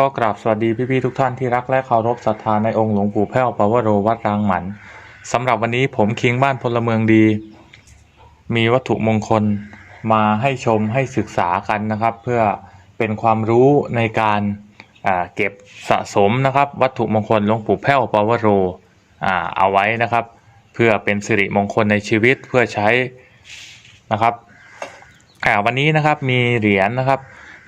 ก็กราบสวัสดีพี่ๆทุกท่านที่รักและเคารพศรัทธาในองค์หลวงปู่แพ้วปวโรวัดรางหมันสำหรับวันนี้ผมคิงบ้านพลเมืองดี มีวัตถุมงคลมาให้ชมให้ศึกษากันนะครับ เพื่อเป็นความรู้ในการเก็บสะสมนะครับ วัตถุมงคลหลวงปู่แพ้วปวโรเอาไว้นะครับ เพื่อเป็นสิริมงคลในชีวิตเพื่อใช้นะครับวันนี้นะครับมีเหรียญนะครับ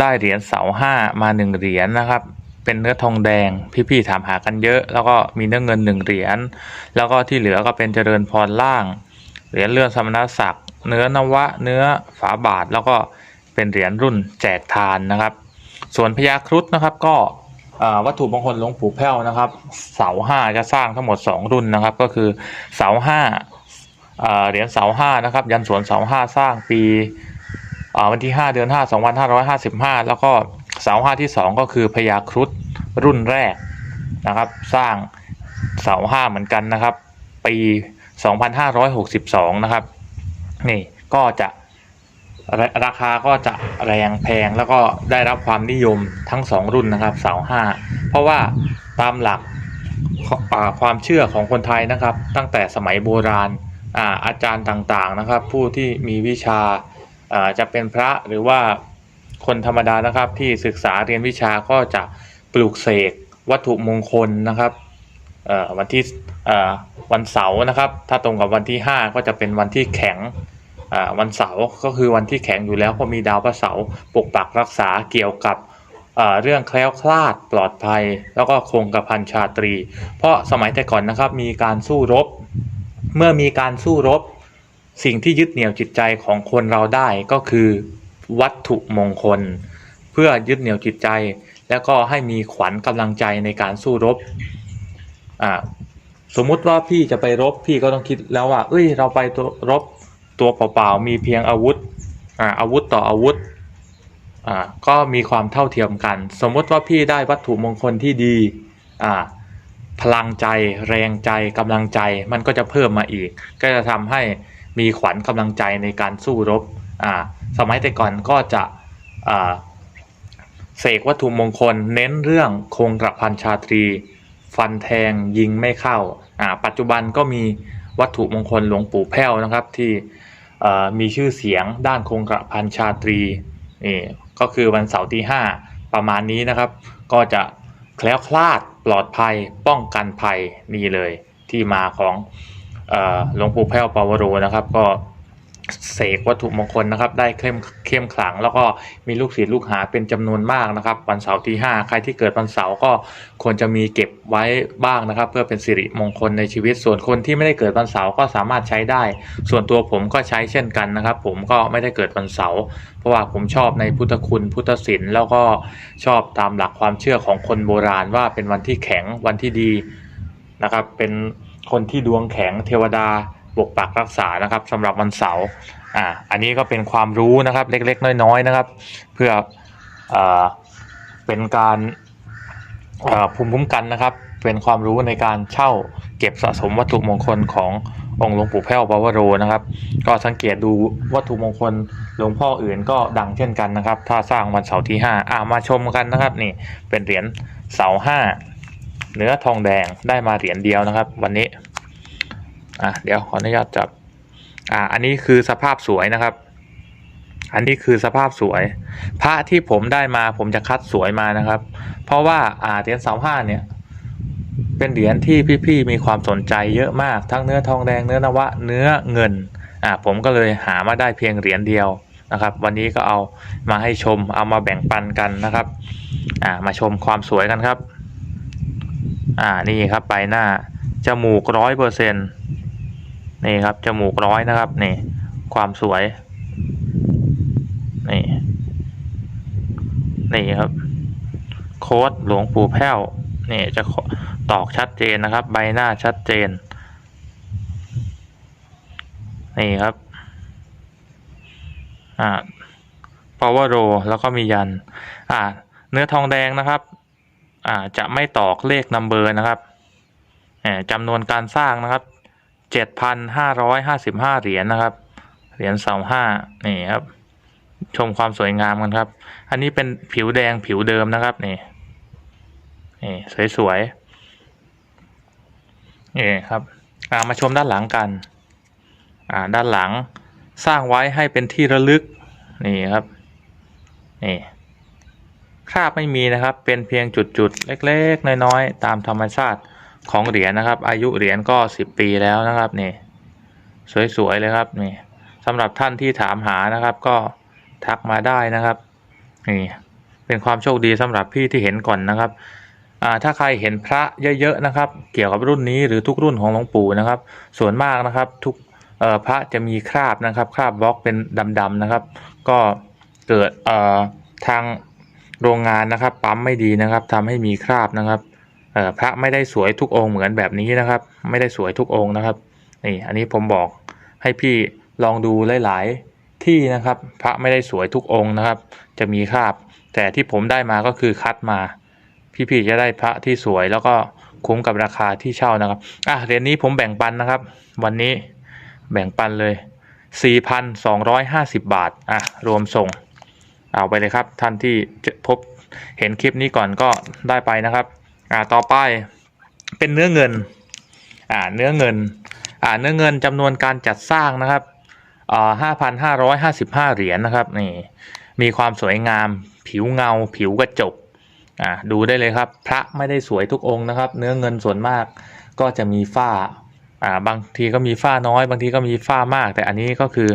ได้เหรียญเสาห้ามาหนึ่งเหรียญนะครับ เป็นเนื้อทองแดง พี่ๆถามหากันเยอะ แล้วก็มีเนื้อเงินหนึ่งเหรียญแล้วก็ที่เหลือก็เป็นเจริญพรล่าง เหรียญเลื่อนสมณศักดิ์เนื้อนวะ เนื้อฝาบาท แล้วก็เป็นเหรียญรุ่นแจกทานนะครับ ส่วนพญาครุฑนะครับก็วัตถุมงคลหลวงปู่แพ้วนะครับ เสาห้าจะสร้างทั้งหมด 2 รุ่นนะครับ ก็คือเสาห้าเหรียญเสาห้านะครับ ยันสวนเสาห้าสร้างปี วันที่ 5 เดือน 5 2555 แล้วก็เสาห้าที่ 2 ก็คือพญาครุฑรุ่นแรกนะครับ สร้างเสาห้าเหมือนกันนะครับ ปี 2562 นะครับ นี่ก็จะราคาก็จะแรงแพงแล้วก็ได้รับความนิยมทั้ง 2 รุ่นนะครับเสาห้าเพราะว่าตามหลักความเชื่อของคนไทยนะครับ ตั้งแต่สมัยโบราณอาอาจารย์ต่างๆนะครับ ผู้ที่มีวิชา จะเป็นพระหรือว่าคนธรรมดานะครับที่ศึกษาเรียนวิชาก็จะปลูกเสกวัตถุมงคลนะครับวันที่วันเสาร์นะครับ ถ้าตรงกับวันที่ 5 ก็จะเป็นวันที่แข็งวันเสาร์ก็คือวันที่แข็งอยู่แล้วเพราะมีดาวพระเสาร์ปกปักรักษาเกี่ยวกับเอ่อเรื่องแคล้วคลาดปลอดภัย แล้วก็คงกระพันชาตรี เพราะสมัยแต่ก่อนนะครับมีการสู้รบ เมื่อมีการสู้รบ สิ่งที่ยึดเหนี่ยวจิตใจของคนเราได้ก็คือ วัตถุมงคล เพื่อยึดเหนี่ยวจิตใจ แล้วก็ให้มีขวัญกำลังใจในการสู้รบอ่าสมมุติว่าพี่จะไปรบพี่ก็ต้องคิดแล้วว่า เอ้ย เราไปตัวรบตัวเปล่าๆมีเพียงอาวุธอ่าอาวุธต่ออาวุธอ่าก็มีความเท่าเทียมกัน สมมุติว่าพี่ได้วัตถุมงคลที่ดีอ่าพลังใจ แรงใจกำลังใจ มันก็จะเพิ่มมาอีก ก็จะทำให้ มีขวัญกำลังใจในการสู้รบอ่าสมัยแต่ก่อนก็จะอ่าเสกวัตถุมงคลเน้นเรื่องคงกระพันชาตรี ฟันแทงยิงไม่เข้าอ่าปัจจุบันก็มีวัตถุมงคลหลวงปู่แพ้วนะครับที่มีชื่อเสียงด้านคงกระพันชาตรีนี่ก็คือวันเสาร์ที่ 5 ประมาณนี้นะครับ ก็จะแคล้วคลาดปลอดภัยป้องกันภัยนี่เลยที่มาของ หลวงปู่แพ้วปาวโรนะครับ ก็เสกวัตถุมงคลนะครับ ได้เข้มเข้มขลัง แล้วก็มีลูกศิษย์ลูกหาเป็นจำนวนมากนะครับ วันเสาร์ที่ 5 ใครที่เกิดวันเสาร์ก็ควรจะมีเก็บไว้บ้างนะครับ เพื่อเป็นสิริมงคลในชีวิตส่วนคนที่ไม่ได้เกิดวันเสาร์ก็สามารถใช้ได้ ส่วนตัวผมก็ใช้เช่นกันนะครับ ผมก็ไม่ได้เกิดวันเสาร์เพราะว่าผมชอบในพุทธคุณพุทธศิลป์แล้วก็ชอบตามหลักความเชื่อของคนโบราณว่าเป็นวันที่แข็งวันที่ดีนะครับ เป็น คนที่ดวงแข็งเทวดาปกปักรักษานะครับสำหรับวันเสาร์อ่าอันนี้ก็เป็นความรู้นะครับเล็กๆ น้อยๆนะครับ เพื่ออเป็นการภูมิคุ้มกันนะครับ เป็นความรู้ในการเช่าเก็บสะสมวัตถุมงคลขององค์หลวงปู่แพ้วปาวโรนะครับ ก็สังเกตดูวัตถุมงคลหลวงพ่ออื่นก็ดังเช่นกันนะครับ ถ้าสร้างวันเสาร์ที่ห้าอ่ามาชมกันนะครับ นี่เป็นเหรียญเสาห้า เนื้อทองแดงได้มาเหรียญเดียวนะครับ วันนี้อะเดี๋ยวขออนุญาตจับอ่าอันนี้คือสภาพสวยนะครับ อันนี้คือสภาพสวย พระที่ผมได้มาผมจะคัดสวยมานะครับ เพราะว่าอ่าเหรียญเสาห้าเนี่ย เป็นเหรียญที่พี่ๆมีความสนใจเยอะมากทั้งเนื้อทองแดงเนื้อนวะเนื้อเงินอ่าผมก็เลยหามาได้เพียงเหรียญเดียวนะครับ วันนี้ก็เอามาให้ชมเอามาแบ่งปันกันนะครับ อ่ามาชมความสวยกันครับ อ่านี่ครับใบหน้า จมูกร้อยเปอร์เซ็นนี่ครับ จมูกร้อยนะครับนี่ความสวย นี่ นี่ครับ โค้ดหลวงปู่แพ้วนี่จะตอกชัดเจนนะครับ ใบหน้าชัดเจน นี่ครับ อ่า power row แล้วก็มียัน อ่า เนื้อทองแดงนะครับ อ่าจะไม่ตอกเลขนัมเบอร์นะครับจำนวนการสร้างนะครับเจ็ดพันห้าร้อยห้าสิบห้าเหรียญนะครับ เหรียญเสาห้านี่ครับ ชมความสวยงามกันครับ อันนี้เป็นผิวแดงผิวเดิมนะครับนี่นี่สวยๆนี่ครับามาชมด้านหลังกันอ่าด้านหลังสร้างไว้ให้เป็นที่ระลึกนี่ครับนี่ คราบไม่มีนะครับ เป็นเพียงจุดๆ เล็กๆ น้อยๆ ตามธรรมชาติของเหรียญนะครับ อายุเหรียญก็สิบปีแล้วนะครับนี่สวยๆเลยครับนี่สำหรับท่านที่ถามหานะครับ ก็ทักมาได้นะครับนี่เป็นความโชคดีสำหรับพี่ที่เห็นก่อนนะครับอ่าถ้าใครเห็นพระเยอะๆนะครับ เกี่ยวกับรุ่นนี้หรือทุกรุ่นของหลวงปู่นะครับ ส่วนมากนะครับ ทุกเอ่อพระจะมีคราบนะครับ คราบบล็อกเป็นดำๆนะครับ ก็เกิดเอ่อทาง โรงงานนะครับ ปั๊มไม่ดีนะครับทำให้มีคราบนะครับพระไม่ได้สวยทุกองค์เหมือนแบบนี้นะครับ ไม่ได้สวยทุกองค์นะครับนี่อันนี้ผมบอกให้พี่ลองดูหลาย ๆ ที่นะครับ พระไม่ได้สวยทุกองค์นะครับ จะมีคราบ แต่ที่ผมได้มาก็คือคัดมา พี่ๆจะได้พระที่สวยแล้วก็คุ้มกับราคาที่เช่านะครับอะเหรียญนี้ผมแบ่งปันนะครับ วันนี้แบ่งปันเลย 4,250 บาทอะรวมส่ง เอาไปเลยครับท่านที่พบเห็นคลิปนี้ก่อนก็ได้ไปนะครับอ่าต่อไปเป็นเนื้อเงินอ่าเนื้อเงินอ่าเนื้อเงินจำนวนการจัดสร้างนะครับอ่าห้าพันห้าร้อยห้าสิบห้าเหรียญนะครับนี่มีความสวยงาม ผิวเงา ผิวกระจกอ่าดูได้เลยครับ พระไม่ได้สวยทุกองค์นะครับ เนื้อเงินส่วนมากก็จะมีฝ้าอ่าบางทีก็มีฝ้าน้อย บางทีก็มีฝ้ามาก แต่อันนี้ก็คือ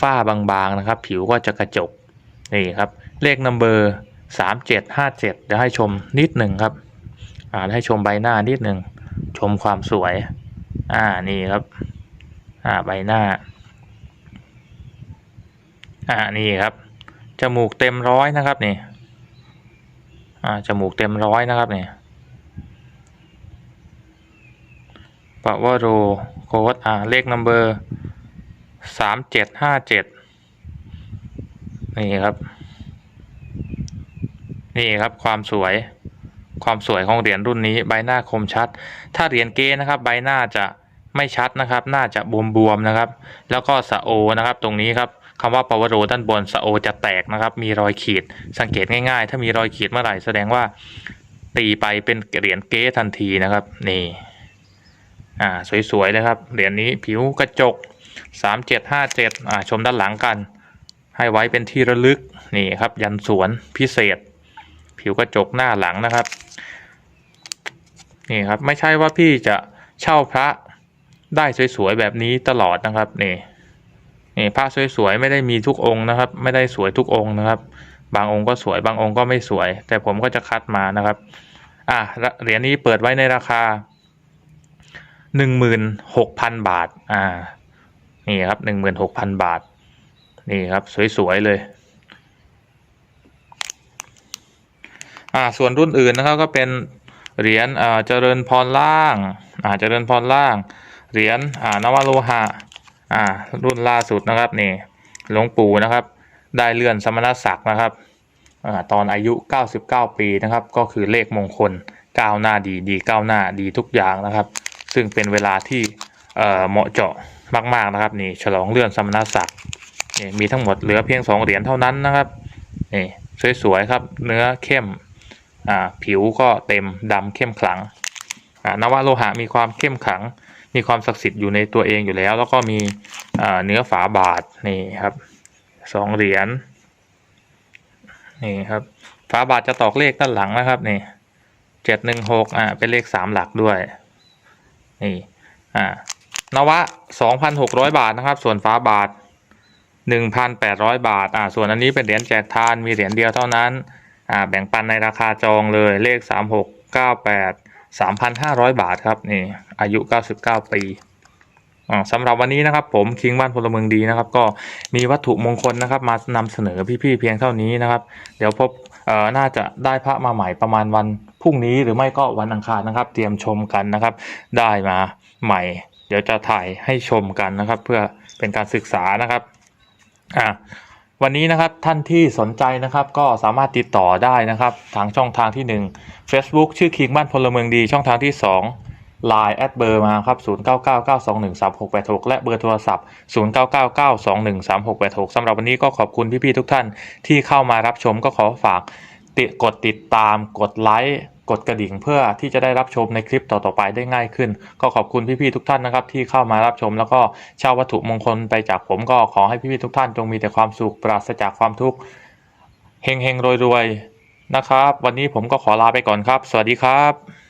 ฝ้าบางๆนะครับ ผิวก็จะกระจก นี่ครับ เลขนัมเบอร์สามเจ็ดห้าเจ็ดเดี๋ยวให้ชมนิดหนึ่งครับอ่าให้ชมใบหน้านิดหนึ่งชมความสวย อ่านี่ครับอ่าใบหน้า อ่านี่ครับจมูกเต็มร้อยนะครับนี่อ่าจมูกเต็มร้อยนะครับนี่ปะว่าโรโค้ดอ่าเลขนัมเบอร์สามเจ็ดห้าเจ็ด นี่ครับ นี่ครับความสวย ความสวยของเหรียญรุ่นนี้ใบหน้าคมชัด ถ้าเหรียญเก้นะครับ ใบหน้าจะไม่ชัดนะครับ น่าจะบวมๆนะครับ แล้วก็สะโอนะครับ ตรงนี้ครับคำว่าปวโรด้านบนสะโอจะแตกนะครับ มีรอยขีด สังเกตง่ายๆ ถ้ามีรอยขีดเมื่อไหร่แสดงว่าตีไปเป็นเหรียญเก้ทันทีนะครับ นี่ อ่า สวยๆเลยครับ เหรียญนี้ผิวกระจกสามเจ็ดห้าเจ็ดอ่า ชมด้านหลังกัน ให้ไว้เป็นที่ระลึกนี่ครับ ยันสวนพิเศษ ผิวกระจกหน้าหลังนะครับนี่ครับไม่ใช่ว่าพี่จะเช่าพระได้สวยๆแบบนี้ตลอดนะครับนี่นี่พระสวยๆไม่ได้มีทุกองค์นะครับ ไม่ได้สวยทุกองค์นะครับ บางองค์ก็สวยบางองค์ก็ไม่สวย แต่ผมก็จะคัดมานะครับอะเหรียญนี้เปิดไว้ในราคาหนึ่งหมื่นหกพันบาทอ่านี่ครับหนึ่งหมื่นหกพันบาท นี่ครับสวยๆเลย อ่าส่วนรุ่นอื่นนะครับก็เป็นเหรียญอ่าเจริญพรล่างอ่าเจริญพรล่าง เหรียญอ่านวโลหะอ่ารุ่นล่าสุดนะครับนี่หลวงปู่นะครับ ได้เลื่อนสมณศักดิ์นะครับอ่าตอนอายุ 99 ปีนะครับ ก็คือเลขมงคลก้าวหน้าดีดีก้าวหน้าดีทุกอย่างนะครับ ซึ่งเป็นเวลาที่เอ่อเหมาะเจาะมาก ๆนะครับนี่ฉลองเลื่อนสมณศักดิ์ นี่มีทั้งหมดเหลือเพียง 2 เหรียญเท่านั้นนะครับนี่สวยๆครับเนื้อเข้มอ่าผิวก็เต็มดำเข้มขลังอ่านวะโลหะมีความเข้มขลัง มีความศักดิ์สิทธิ์อยู่ในตัวเองอยู่แล้ว แล้วก็มีอ่าเนื้อฝาบาทนี่ครับสองเหรียญนี่ครับฝาบาทจะตอกเลขด้านหลังนะครับนี่เจ็ดหนึ่งหกอ่าเป็นเลขสามหลักด้วยนี่อ่านวะสองพันหกร้อยบาทนะครับ ส่วนฝาบาท หนึ่งพันแปดร้อยบาทอ่าส่วนอันนี้เป็นเหรียญแจกทานมีเหรียญเดียวเท่านั้นอ่าแบ่งปันในราคาจองเลยเลขสามหกเก้าแปดสามพันห้าร้อยบาทครับนี่อายุเก้าสิบเก้าปีอ่าสำหรับวันนี้นะครับผมคิงบ้านพลเมืองดีนะครับ ก็มีวัตถุมงคลนะครับ มานำเสนอพี่ๆเพียงเท่านี้นะครับ เดี๋ยวพบเอ่อน่าจะได้พระมาใหม่ประมาณวันพรุ่งนี้หรือไม่ก็วันอังคารนะครับ เตรียมชมกันนะครับ ได้มาใหม่ เดี๋ยวจะถ่ายให้ชมกันนะครับ เพื่อเป็นการศึกษานะครับ อ่าวันนี้นะครับท่านที่สนใจนะครับก็สามารถติดต่อได้นะครับทางช่องทางที่ 1 Facebook ชื่อคิงบ้านพลเมืองดี ช่องทางที่ 2 Line แอดเบอร์มาครับ 0999213686 และเบอร์โทรศัพท์ 0999213686สำหรับวันนี้ก็ขอบคุณพี่ๆทุกท่านที่เข้ามารับชมก็ขอฝากติดกดติดตามกดไลค์ กดกระดิ่งเพื่อที่จะได้รับชมในคลิปต่อๆไปได้ง่ายขึ้น ก็ขอบคุณพี่ๆทุกท่านนะครับ ที่เข้ามารับชมแล้วก็เช่าวัตถุมงคลไปจากผมก็ขอให้พี่ๆทุกท่านจงมีแต่ความสุขปราศจากความทุกข์เฮงๆรวยๆนะครับ วันนี้ผมก็ขอลาไปก่อนครับ สวัสดีครับ